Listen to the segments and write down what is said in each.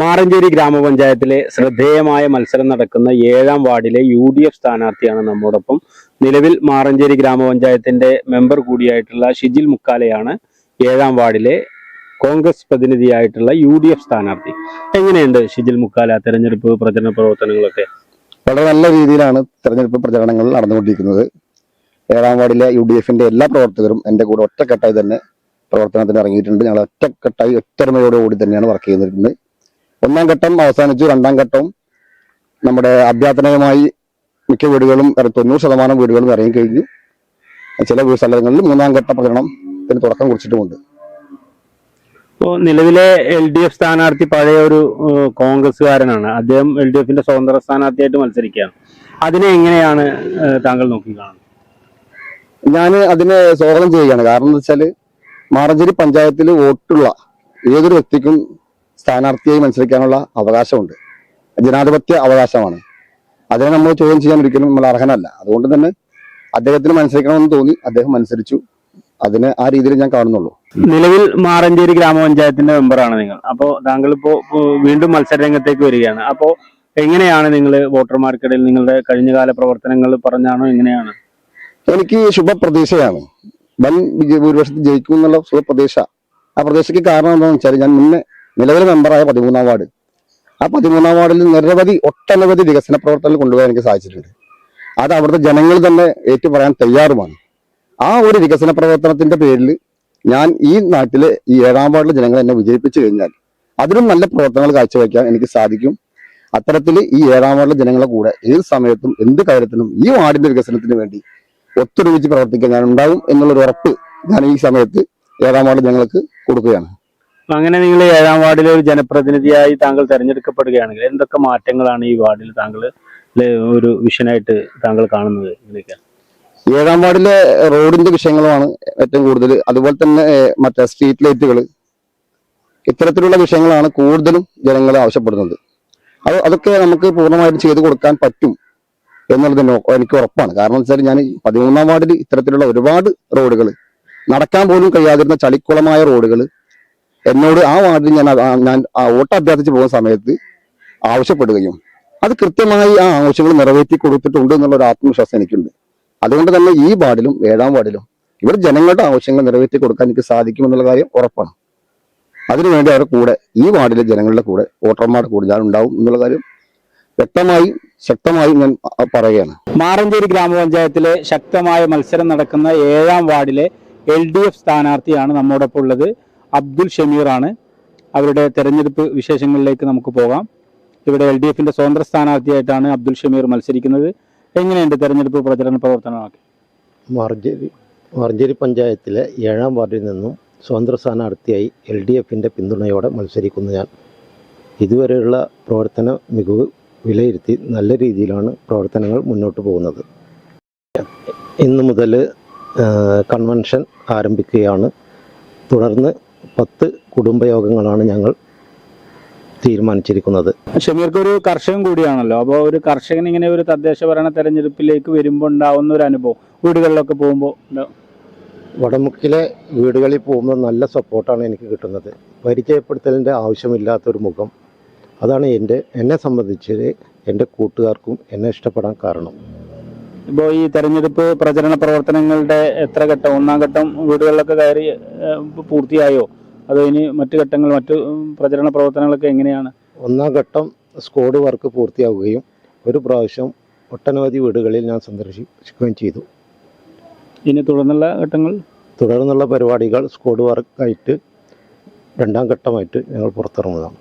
മാറഞ്ചേരി ഗ്രാമപഞ്ചായത്തിലെ ശ്രദ്ധേയമായ മത്സരം നടക്കുന്ന ഏഴാം വാർഡിലെ യു ഡി എഫ് സ്ഥാനാർത്ഥിയാണ് നമ്മോടൊപ്പം. നിലവിൽ മാറഞ്ചേരി ഗ്രാമപഞ്ചായത്തിന്റെ മെമ്പർ കൂടിയായിട്ടുള്ള ഷിജിൽ മുക്കാലയാണ് ഏഴാം വാർഡിലെ കോൺഗ്രസ് പ്രതിനിധിയായിട്ടുള്ള യു ഡി എഫ് സ്ഥാനാർത്ഥി. എങ്ങനെയുണ്ട് ഷിജിൽ മുക്കാല തെരഞ്ഞെടുപ്പ് പ്രചരണ പ്രവർത്തനങ്ങളൊക്കെ? വളരെ നല്ല രീതിയിലാണ് തെരഞ്ഞെടുപ്പ് പ്രചരണങ്ങൾ നടന്നുകൊണ്ടിരിക്കുന്നത്. ഏഴാം വാർഡിലെ യു ഡി എഫിന്റെ എല്ലാ പ്രവർത്തകരും എന്റെ കൂടെ ഒറ്റക്കെട്ടായി തന്നെ പ്രവർത്തനത്തിന് ഇറങ്ങിയിട്ടുണ്ട്. ഞങ്ങൾ ഒറ്റക്കെട്ടായി ഒത്തൊരുമയോടുകൂടി തന്നെയാണ് വർക്ക് ചെയ്യുന്നത്. ഒന്നാം ഘട്ടം അവസാനിച്ചു. രണ്ടാം ഘട്ടവും നമ്മുടെ അഭ്യർത്ഥനയുമായി മിക്ക വീടുകളും തൊണ്ണൂറ് ശതമാനം വീടുകളും ഇറങ്ങിക്കഴിഞ്ഞു ചില സ്ഥലങ്ങളിൽ മൂന്നാം ഘട്ട പ്രചരണത്തിന് തുടക്കം കുറിച്ചിട്ടുമുണ്ട്. ഇപ്പോൾ നിലവിലെ എൽ ഡി എഫ് സ്ഥാനാർത്ഥി പഴയ ഒരു കോൺഗ്രസ്സുകാരനാണ്. അദ്ദേഹം എൽ ഡി എഫിന്റെ സ്വതന്ത്ര സ്ഥാനാർത്ഥിയായിട്ട് മത്സരിക്കുകയാണ്. അതിനെ എങ്ങനെയാണ് താങ്കൾ നോക്കി കാണുന്നത് ഞാൻ അതിനെ സ്വാഗതം ചെയ്യുകയാണ്. കാരണം എന്താ വെച്ചാൽ മാറഞ്ചേരി പഞ്ചായത്തിൽ വോട്ടുള്ള ഏതൊരു വ്യക്തിക്കും സ്ഥാനാർത്ഥിയായി മത്സരിക്കാനുള്ള അവകാശമുണ്ട്. ജനാധിപത്യ അവകാശമാണ്. അതിനെ നമ്മൾ ചോദ്യം ചെയ്യാൻ ഒരിക്കലും നമ്മൾ അർഹനല്ല. അതുകൊണ്ട് തന്നെ അദ്ദേഹത്തിന് മത്സരിക്കണമെന്ന് തോന്നി. അദ്ദേഹം മത്സരിച്ചു. അതിന് ആ രീതിയിൽ ഞാൻ കാണുന്നുള്ളൂ. നിലവിൽ മാറഞ്ചേരി ഗ്രാമപഞ്ചായത്തിന്റെ മെമ്പറാണ് നിങ്ങൾ. അപ്പോൾ താങ്കൾ ഇപ്പോ വീണ്ടും മത്സര രംഗത്തേക്ക് വരികയാണ്. അപ്പോൾ എങ്ങനെയാണ് നിങ്ങൾ വോട്ടർമാർക്കിടയിൽ നിങ്ങളുടെ കഴിഞ്ഞകാല പ്രവർത്തനങ്ങൾ പറഞ്ഞാണോ എങ്ങനെയാണ്? എനിക്ക് ശുഭപ്രതീക്ഷയാണ്. വൻ ഭൂരിപക്ഷത്തിൽ ജയിക്കും എന്നുള്ള ശുഭപ്രതീക്ഷ. ആ പ്രതീക്ഷയ്ക്ക് കാരണം എന്താണെന്ന് വെച്ചാൽ ഞാൻ മുന്നേ നിലവിലെ മെമ്പറായ പതിമൂന്നാം വാർഡ്. ആ പതിമൂന്നാം വാർഡിൽ നിരവധി ഒട്ടനവധി വികസന പ്രവർത്തനങ്ങൾ കൊണ്ടുപോകാൻ എനിക്ക് സാധിച്ചിട്ടുണ്ട്. അത് അവിടുത്തെ ജനങ്ങൾ തന്നെ ഏറ്റു പറയാൻ തയ്യാറുമാണ്. ആ ഒരു വികസന പ്രവർത്തനത്തിന്റെ പേരിൽ ഞാൻ ഈ നാട്ടിലെ ഈ ഏഴാം വാർഡിലെ ജനങ്ങൾ എന്നെ വിജയിപ്പിച്ചു കഴിഞ്ഞാൽ അതിലും നല്ല പ്രവർത്തനങ്ങൾ കാഴ്ചവെക്കാൻ എനിക്ക് സാധിക്കും. അത്തരത്തിൽ ഈ ഏഴാം വാർഡിലെ ജനങ്ങളെ കൂടെ ഏത് സമയത്തും എന്ത് കാര്യത്തിനും ഈ വാർഡിന്റെ വികസനത്തിന് വേണ്ടി ഒത്തൊരുമിച്ച് പ്രവർത്തിക്കാൻ ഞാൻ ഉണ്ടാവും എന്നുള്ളൊരു ഉറപ്പ് ഞാൻ ഈ സമയത്ത് ഏഴാം വാർഡ് ജനങ്ങൾക്ക് കൊടുക്കുകയാണ്. അങ്ങനെ നിങ്ങൾ ഏഴാം വാർഡിലെ ഒരു ജനപ്രതിനിധിയായി താങ്കൾ തെരഞ്ഞെടുക്കപ്പെടുകയാണെങ്കിൽ എന്തൊക്കെ മാറ്റങ്ങളാണ് ഈ വാർഡിൽ താങ്കൾ ഒരു വിഷനായിട്ട് താങ്കൾ കാണുന്നത് ഏഴാം വാർഡിലെ റോഡിന്റെ വിഷയങ്ങളുമാണ് ഏറ്റവും കൂടുതൽ. അതുപോലെ തന്നെ മറ്റേ സ്ട്രീറ്റ് ലൈറ്റുകൾ ഇത്തരത്തിലുള്ള വിഷയങ്ങളാണ് കൂടുതലും ജനങ്ങൾ ആവശ്യപ്പെടുന്നത്. അത് അതൊക്കെ നമുക്ക് പൂർണമായിട്ടും ചെയ്തു കൊടുക്കാൻ പറ്റും എന്നുള്ളത് എനിക്ക് ഉറപ്പാണ്. കാരണം വെച്ചാൽ ഞാൻ പതിമൂന്നാം വാർഡിൽ ഇത്തരത്തിലുള്ള ഒരുപാട് റോഡുകൾ നടക്കാൻ പോലും കഴിയാതിരുന്ന ചളിക്കുളമായ റോഡുകൾ എന്നോട് ആ വാർഡിൽ ഞാൻ ഞാൻ വോട്ട് അഭ്യർത്ഥിച്ച് പോകുന്ന സമയത്ത് ആവശ്യപ്പെടുകയും അത് കൃത്യമായി ആ ആവശ്യങ്ങൾ നിറവേറ്റി കൊടുത്തിട്ടുണ്ട് എന്നുള്ള ഒരു ആത്മവിശ്വാസം എനിക്കുണ്ട്. അതുകൊണ്ട് തന്നെ ഈ വാർഡിലും ഏഴാം വാർഡിലും ഇവിടെ ജനങ്ങളുടെ ആവശ്യങ്ങൾ നിറവേറ്റി കൊടുക്കാൻ എനിക്ക് സാധിക്കുമെന്നുള്ള കാര്യം ഉറപ്പാണ്. അതിനുവേണ്ടി അവരുടെ കൂടെ ഈ വാർഡിലെ ജനങ്ങളുടെ കൂടെ വോട്ടർമാരുടെ കൂടെ ഞാൻ ഉണ്ടാവും എന്നുള്ള കാര്യം വ്യക്തമായി ശക്തമായി ഞാൻ പറയുകയാണ്. മാറഞ്ചേരി ഗ്രാമപഞ്ചായത്തിലെ ശക്തമായ മത്സരം നടക്കുന്ന ഏഴാം വാർഡിലെ എൽ ഡി എഫ് സ്ഥാനാർത്ഥിയാണ് നമ്മോടൊപ്പം ഉള്ളത്. അബ്ദുൽ ഷമീർ ആണ് അവരുടെ തെരഞ്ഞെടുപ്പ് വിശേഷങ്ങളിലേക്ക് നമുക്ക് പോകാം. ഇവിടെ എൽ ഡി എഫിന്റെ സ്വതന്ത്ര സ്ഥാനാർത്ഥിയായിട്ടാണ് അബ്ദുൽ ഷമീർ മത്സരിക്കുന്നത്. എങ്ങനെയുണ്ട് തെരഞ്ഞെടുപ്പ് പ്രചരണ പ്രവർത്തനമൊക്കെ മർജരി മർജരി പഞ്ചായത്തിലെ ഏഴാം വാർഡിൽ നിന്നും സ്വതന്ത്ര സ്ഥാനാർത്ഥിയായി എൽ ഡി എഫിന്റെ പിന്തുണയോടെ മത്സരിക്കുന്നു ഞാൻ ഇതുവരെയുള്ള പ്രവർത്തന മികവ് വിലയിരുത്തി നല്ല രീതിയിലാണ് പ്രവർത്തനങ്ങൾ മുന്നോട്ട് പോകുന്നത്. ഇന്ന് മുതൽ കൺവെൻഷൻ ആരംഭിക്കുകയാണ്. തുടർന്ന് പത്ത് കുടുംബയോഗങ്ങളാണ് ഞങ്ങൾ തീരുമാനിച്ചിരിക്കുന്നത്. ഷമീർക്ക് ഒരു കർഷകൻ കൂടിയാണല്ലോ. അപ്പോൾ ഒരു കർഷകൻ ഇങ്ങനെ ഒരു തദ്ദേശ ഭരണ തെരഞ്ഞെടുപ്പിലേക്ക് വരുമ്പോൾ ഉണ്ടാവുന്ന ഒരു അനുഭവം. വീടുകളിലൊക്കെ പോകുമ്പോൾ വടമുക്കിലെ വീടുകളിൽ പോകുമ്പോൾ നല്ല സപ്പോർട്ടാണ് എനിക്ക് കിട്ടുന്നത്. പരിചയപ്പെടുത്തലിന്റെ ആവശ്യമില്ലാത്തൊരു മുഖം. അതാണ് എന്റെ എന്നെ സംബന്ധിച്ച് എന്റെ കൂട്ടുകാർക്കും എന്നെ ഇഷ്ടപ്പെടാൻ കാരണം. ഇപ്പോൾ ഈ തെരഞ്ഞെടുപ്പ് പ്രചരണ പ്രവർത്തനങ്ങളുടെ എത്ര ഘട്ടം? ഒന്നാം ഘട്ടം വീടുകളിലൊക്കെ കയറി പൂർത്തിയായോ? അതോ ഇനി മറ്റു ഘട്ടങ്ങൾ മറ്റു പ്രചരണ പ്രവർത്തനങ്ങളൊക്കെ എങ്ങനെയാണ്? ഒന്നാം ഘട്ടം സ്കോഡ് വർക്ക് പൂർത്തിയാവുകയും ഒരു പ്രാവശ്യം ഒട്ടനവധി വീടുകളിൽ ഞാൻ സന്ദർശിക്കുകയും ചെയ്തു. ഇനി തുടർന്നുള്ള ഘട്ടങ്ങൾ? തുടർന്നുള്ള പരിപാടികൾ സ്കോഡ് വർക്കായിട്ട് രണ്ടാം ഘട്ടമായിട്ട് ഞങ്ങൾ പുറത്തിറങ്ങുന്നതാണ്.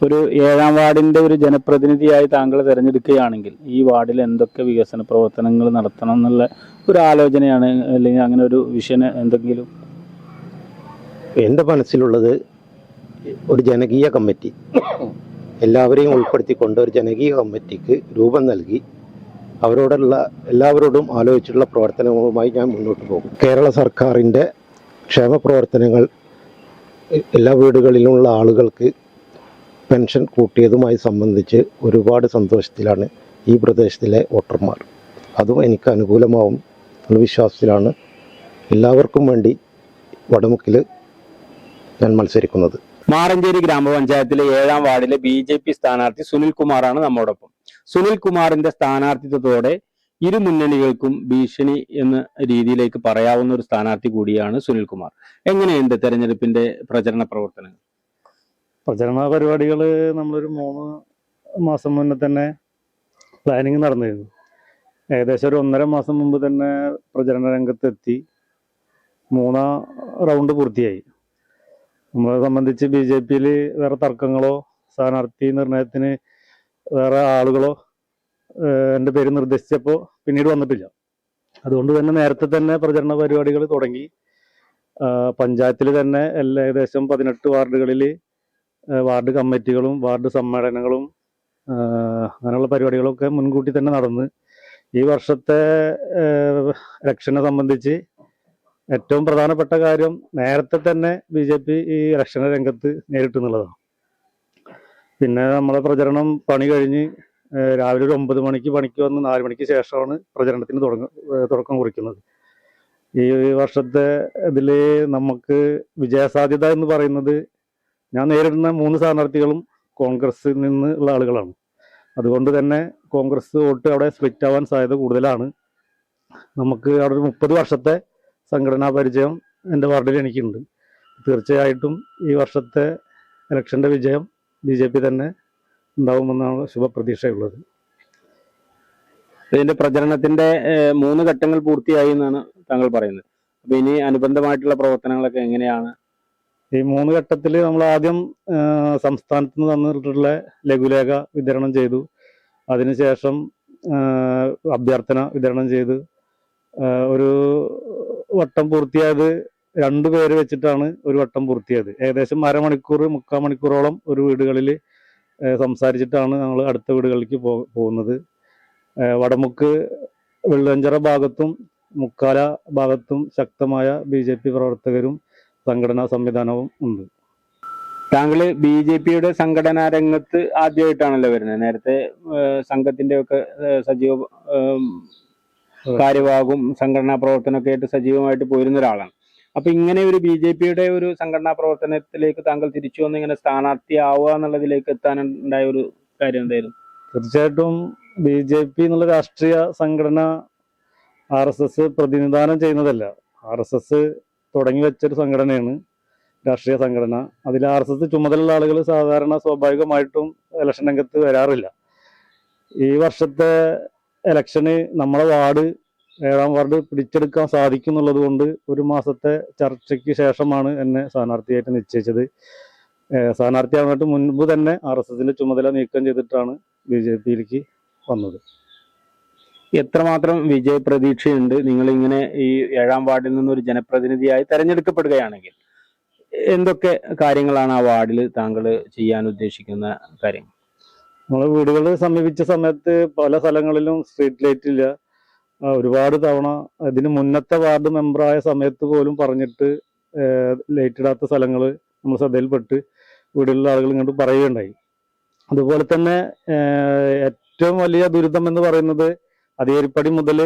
ഒരു ഏഴാം വാർഡിന്റെ ഒരു ജനപ്രതിനിധിയായി താങ്കൾ തിരഞ്ഞെടുക്കുകയാണെങ്കിൽ ഈ വാർഡിൽ എന്തൊക്കെ വികസന പ്രവർത്തനങ്ങൾ നടത്തണം എന്നുള്ള ഒരു ആലോചനയാണ് അല്ലെങ്കിൽ അങ്ങനെ ഒരു വിഷന് എന്തെങ്കിലും എന്റെ മനസ്സിലുള്ളത് ഒരു ജനകീയ കമ്മിറ്റി. എല്ലാവരെയും ഉൾപ്പെടുത്തിക്കൊണ്ട് ഒരു ജനകീയ കമ്മിറ്റിക്ക് രൂപം നൽകി അവരോടുള്ള എല്ലാവരോടും ആലോചിച്ചുള്ള പ്രവർത്തനങ്ങളുമായി ഞാൻ മുന്നോട്ട് പോകും. കേരള സർക്കാരിന്റെ ക്ഷേമ പ്രവർത്തനങ്ങൾ എല്ലാ വീടുകളിലുമുള്ള ആളുകൾക്ക് പെൻഷൻ കൂട്ടിയതുമായി സംബന്ധിച്ച് ഒരുപാട് സന്തോഷത്തിലാണ് ഈ പ്രദേശത്തിലെ വോട്ടർമാർ. അതും എനിക്ക് അനുകൂലമാവും എന്ന വിശ്വാസത്തിലാണ്. എല്ലാവർക്കും വേണ്ടി വടമുക്കിൽ ഞാൻ മത്സരിക്കുന്നത്. മാറഞ്ചേരി ഗ്രാമപഞ്ചായത്തിലെ ഏഴാം വാർഡിലെ ബി ജെ പി സ്ഥാനാർത്ഥി സുനിൽ കുമാറാണ് നമ്മോടൊപ്പം. സുനിൽകുമാറിന്റെ സ്ഥാനാർത്ഥിത്വത്തോടെ ഇരു മുന്നണികൾക്കും ഭീഷണി എന്ന രീതിയിലേക്ക് പറയാവുന്ന ഒരു സ്ഥാനാർത്ഥി കൂടിയാണ് സുനിൽകുമാർ. എങ്ങനെയുണ്ട് തെരഞ്ഞെടുപ്പിന്റെ പ്രചരണ പ്രവർത്തനങ്ങൾ? പ്രചരണ പരിപാടികൾ നമ്മളൊരു മൂന്ന് മാസം മുന്നേ തന്നെ പ്ലാനിങ് നടന്നിരുന്നു. ഏകദേശം ഒരു ഒന്നര മാസം മുമ്പ് തന്നെ പ്രചരണ രംഗത്തെത്തി. മൂന്നാം റൗണ്ട് പൂർത്തിയായി. നമ്മളെ സംബന്ധിച്ച് ബി ജെ പിയിൽ വേറെ തർക്കങ്ങളോ സ്ഥാനാർത്ഥി നിർണയത്തിന് വേറെ ആളുകളോ എന്റെ പേര് നിർദ്ദേശിച്ചപ്പോൾ പിന്നീട് വന്നിട്ടില്ല. അതുകൊണ്ട് തന്നെ നേരത്തെ തന്നെ പ്രചരണ പരിപാടികൾ തുടങ്ങി. പഞ്ചായത്തിൽ തന്നെ എല്ലാ ഏകദേശം പതിനെട്ട് വാർഡുകളിൽ വാർഡ് കമ്മിറ്റികളും വാർഡ് സമ്മേളനങ്ങളും അങ്ങനെയുള്ള പരിപാടികളൊക്കെ മുൻകൂട്ടി തന്നെ നടന്ന്. ഈ വർഷത്തെ ഇലക്ഷനെ സംബന്ധിച്ച് ഏറ്റവും പ്രധാനപ്പെട്ട കാര്യം നേരത്തെ തന്നെ ബി ജെ പി ഈ ഇലക്ഷന രംഗത്ത് നേരിട്ടു എന്നുള്ളതാണ് പിന്നെ നമ്മളെ പ്രചരണം പണി കഴിഞ്ഞ് രാവിലെ ഒരു ഒമ്പത് മണിക്ക് പണിക്ക് വന്ന് നാല് മണിക്ക് ശേഷമാണ് പ്രചരണത്തിന് തുടങ്ങ തുടക്കം കുറിക്കുന്നത്. ഈ വർഷത്തെ ഇതിൽ നമുക്ക് വിജയസാധ്യത എന്ന് പറയുന്നത് ഞാൻ നേരിടുന്ന മൂന്ന് സ്ഥാനാർത്ഥികളും കോൺഗ്രസിൽ നിന്ന് ഉള്ള ആളുകളാണ്. അതുകൊണ്ട് തന്നെ കോൺഗ്രസ് വോട്ട് അവിടെ സ്പ്ലിറ്റ് ആവാൻ സാധ്യത കൂടുതലാണ്. നമുക്ക് അവിടെ ഒരു മുപ്പത് വർഷത്തെ സംഘടനാ പരിചയം എന്റെ വാർഡിൽ എനിക്കുണ്ട്. തീർച്ചയായിട്ടും ഈ വർഷത്തെ ഇലക്ഷന്റെ വിജയം ബി ജെ പി തന്നെ ഉണ്ടാവുമെന്നാണ് ശുഭപ്രതീക്ഷയുള്ളത്. ഇതിന്റെ പ്രചരണത്തിന്റെ മൂന്ന് ഘട്ടങ്ങൾ പൂർത്തിയായി എന്നാണ് താങ്കൾ പറയുന്നത്. അപ്പൊ ഇനി അനുബന്ധമായിട്ടുള്ള പ്രവർത്തനങ്ങളൊക്കെ എങ്ങനെയാണ്? ഈ മൂന്ന് ഘട്ടത്തിൽ നമ്മൾ ആദ്യം സംസ്ഥാനത്ത് നിന്ന് തന്നിട്ടുള്ള ലഘുലേഖ വിതരണം ചെയ്തു. അതിനുശേഷം അഭ്യർത്ഥന വിതരണം ചെയ്ത് ഒരു വട്ടം പൂർത്തിയായത് രണ്ടു പേര് വെച്ചിട്ടാണ് ഒരു വട്ടം പൂർത്തിയായത്. ഏകദേശം അരമണിക്കൂർ മുക്കാൽ മണിക്കൂറോളം ഒരു വീടുകളിൽ സംസാരിച്ചിട്ടാണ് ഞങ്ങൾ അടുത്ത വീടുകളിലേക്ക് പോകുന്നത്. വടമുക്ക് വെള്ളഞ്ചിറ ഭാഗത്തും മുക്കാല ഭാഗത്തും ശക്തമായ ബി ജെ പി പ്രവർത്തകരും സംഘടനാ സംവിധാനവും ഉണ്ട്. താങ്കൾ ബി ജെ പിയുടെ സംഘടനാ രംഗത്ത് ആദ്യമായിട്ടാണല്ലോ വരുന്നത്. നേരത്തെ സംഘത്തിന്റെ ഒക്കെ സജീവ കാര്യവാകും സംഘടനാ പ്രവർത്തനമൊക്കെ ആയിട്ട് സജീവമായിട്ട് പോയിരുന്ന ഒരാളാണ്. അപ്പൊ ഇങ്ങനെ ഒരു ബി ജെ പിയുടെ ഒരു സംഘടനാ പ്രവർത്തനത്തിലേക്ക് താങ്കൾ തിരിച്ചു വന്ന് ഇങ്ങനെ സ്ഥാനാർത്ഥി ആവുക എന്നുള്ളതിലേക്ക് എത്താൻ എത്താനുണ്ടായ ഒരു കാര്യം എന്തായിരുന്നു? തീർച്ചയായിട്ടും ബി ജെ പി എന്നുള്ള രാഷ്ട്രീയ സംഘടന ആർ എസ് എസ് പ്രതിനിധാനം ചെയ്യുന്നതല്ല. ആർ എസ് എസ് തുടങ്ങി വെച്ചൊരു സംഘടനയാണ് രാഷ്ട്രീയ സംഘടന. അതിൽ ആർ എസ് എസ് ചുമതലയുള്ള ആളുകൾ സാധാരണ സ്വാഭാവികമായിട്ടും ഇലക്ഷൻ രംഗത്ത് വരാറില്ല. ഈ വർഷത്തെ ഇലക്ഷന് നമ്മളെ വാർഡ് ഏഴാം വാർഡ് പിടിച്ചെടുക്കാൻ സാധിക്കും എന്നുള്ളത് കൊണ്ട് ഒരു മാസത്തെ ചർച്ചയ്ക്ക് ശേഷമാണ് എന്നെ സ്ഥാനാർത്ഥിയായിട്ട് നിശ്ചയിച്ചത്. ഏഹ് സ്ഥാനാർത്ഥിയാവുന്നതിന് മുൻപ് തന്നെ ആർ എസ് എസിന്റെ ചുമതല നീക്കം ചെയ്തിട്ടാണ് ബി ജെ പിയിലേക്ക് വന്നത്. എത്രമാത്രം വിജയ പ്രതീക്ഷയുണ്ട് നിങ്ങൾ ഇങ്ങനെ ഈ ഏഴാം വാർഡിൽ നിന്ന് ഒരു ജനപ്രതിനിധിയായി തെരഞ്ഞെടുക്കപ്പെടുകയാണെങ്കിൽ എന്തൊക്കെ കാര്യങ്ങളാണ് ആ വാർഡിൽ താങ്കൾ ചെയ്യാൻ ഉദ്ദേശിക്കുന്ന കാര്യങ്ങൾ നമ്മൾ വീടുകൾ സമീപിച്ച സമയത്ത് പല സ്ഥലങ്ങളിലും സ്ട്രീറ്റ് ലൈറ്റ് ഇല്ല. ഒരുപാട് തവണ ഇതിന് മുന്നത്തെ വാർഡ് മെമ്പറായ സമയത്ത് പോലും പറഞ്ഞിട്ട് ലൈറ്റ് ഇടാത്ത സ്ഥലങ്ങൾ നമ്മൾ ശ്രദ്ധയിൽപ്പെട്ട് വീടുകളിലെ ആളുകൾ ഇങ്ങോട്ട് പറയുകയുണ്ടായി. അതുപോലെ തന്നെ ഏറ്റവും വലിയ ദുരിതം എന്ന് പറയുന്നത് അതേരിപ്പടി മുതൽ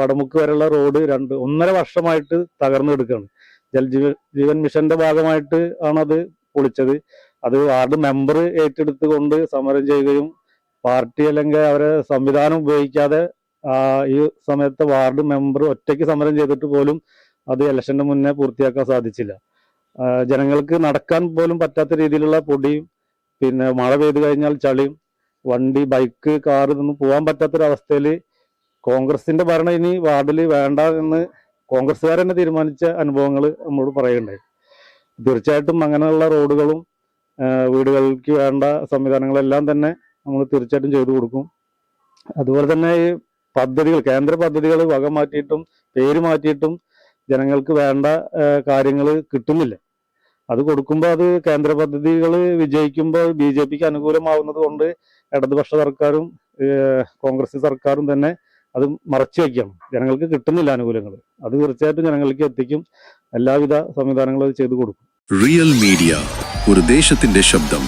വടമുക്ക് വരെയുള്ള റോഡ് രണ്ട് ഒന്നര വർഷമായിട്ട് തകർന്നു കിടക്കുകയാണ് ജൽജീവൻ ജീവൻ മിഷന്റെ ഭാഗമായിട്ട് ആണത് പൊളിച്ചത്. അത് വാർഡ് മെമ്പർ ഏറ്റെടുത്തുകൊണ്ട് സമരം ചെയ്യുകയും പാർട്ടി അല്ലെങ്കിൽ അവരെ സംവിധാനം ഉപയോഗിക്കാതെ ഈ സമയത്ത് വാർഡ് മെമ്പർ ഒറ്റയ്ക്ക് സമരം ചെയ്തിട്ട് പോലും അത് ഇലക്ഷന്റെ മുന്നേ പൂർത്തിയാക്കാൻ സാധിച്ചില്ല. ജനങ്ങൾക്ക് നടക്കാൻ പോലും പറ്റാത്ത രീതിയിലുള്ള പൊടിയും പിന്നെ മഴ പെയ്തു കഴിഞ്ഞാൽ ചളിയും വണ്ടി ബൈക്ക് കാർ ഇതൊന്നും പോകാൻ പറ്റാത്തൊരവസ്ഥയിൽ കോൺഗ്രസിന്റെ ഭരണം ഇനി വാർഡിൽ വേണ്ട എന്ന് കോൺഗ്രസ്സുകാർ തന്നെ തീരുമാനിച്ച അനുഭവങ്ങൾ നമ്മളോട് പറയുകയുണ്ടായി തീർച്ചയായിട്ടും അങ്ങനെയുള്ള റോഡുകളും വീടുകൾക്ക് വേണ്ട സംവിധാനങ്ങളെല്ലാം തന്നെ നമ്മൾ തീർച്ചയായിട്ടും ചെയ്തു കൊടുക്കും. അതുപോലെ തന്നെ ഈ പദ്ധതികൾ കേന്ദ്ര പദ്ധതികൾ വക മാറ്റിയിട്ടും പേര് മാറ്റിയിട്ടും ജനങ്ങൾക്ക് വേണ്ട കാര്യങ്ങൾ കിട്ടുന്നില്ല. അത് കൊടുക്കുമ്പോൾ അത് കേന്ദ്ര പദ്ധതികൾ വിജയിക്കുമ്പോൾ ബി ജെ പിക്ക് അനുകൂലമാവുന്നത് കൊണ്ട് ഇടതുപക്ഷ സർക്കാരും കോൺഗ്രസ് സർക്കാരും തന്നെ അത് മറച്ചു വയ്ക്കണം. ജനങ്ങൾക്ക് കിട്ടുന്നില്ല അനുകൂലങ്ങൾ. അത് തീർച്ചയായിട്ടും ജനങ്ങൾക്ക് എത്തിക്കും. എല്ലാവിധ സംവിധാനങ്ങളും അത് ചെയ്തു കൊടുക്കും. റിയൽ മീഡിയ ഒരു ദേശത്തിന്റെ ശബ്ദം.